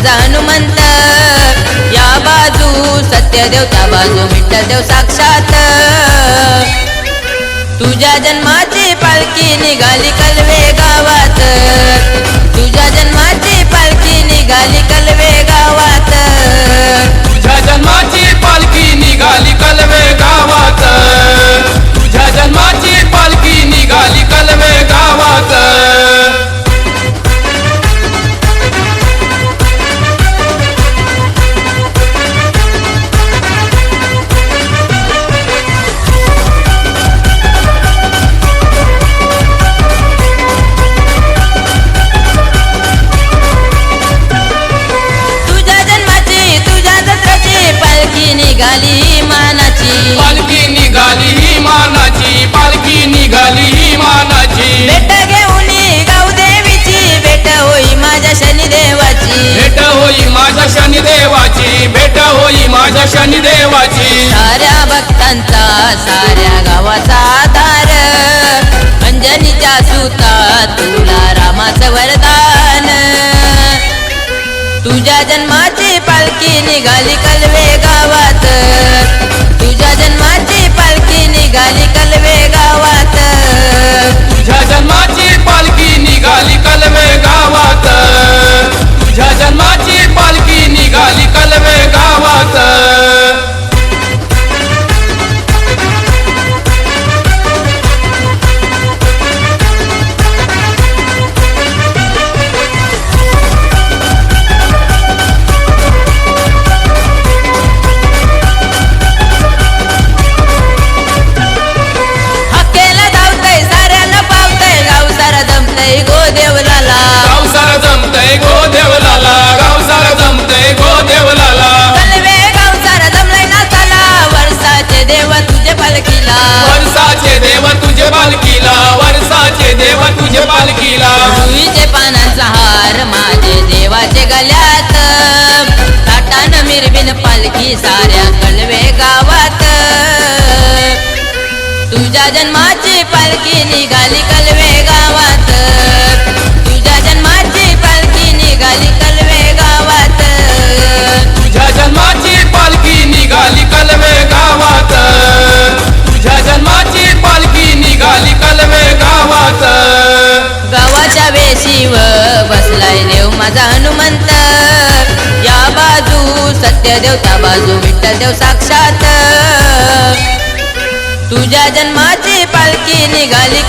माझा हनुमंत. या बाजू सत्यदेव त्या बाजू विठ्ठलदेव साक्षात. तुझ्या जन्माची पालखी निघाली कलवे गावात. तुझ्या जन्माची पालखी निघाली कलवे ही मानाची. बेट घेऊन गाऊ देवीची बेट होई माझ्या शनिदेवाची. भेट होई माझ्या शनिदेवाची भेट होई माझ्या शनिदेवाची. साऱ्या भक्तांचा साऱ्या गावाचा आधार. अंजनीच्या सुता तुला रामाचं वरदान. तुझ्या जन्माची पालखी निघाली कलवे गावात. तुझ्या जन्माची पालखी निघाली पालखी साऱ्या कलवे गावात. तुझ्या जन्माची पालखी निघाली कलवे गावात. तुझ्या जन्माची पालखी निघाली कलवे गावात. तुझ्या जन्माची पालखी निघाली कलवे गावात. तुझ्या जन्माची पालखी निघाली कलवे गावात. गावाच्या वेशीव बसलाय देव माझा हनुमंत. बाजू सत्यदेव त्या बाजू विठ्ठलदेव साक्षात. तुझ्या जन्माची पालखी निघाली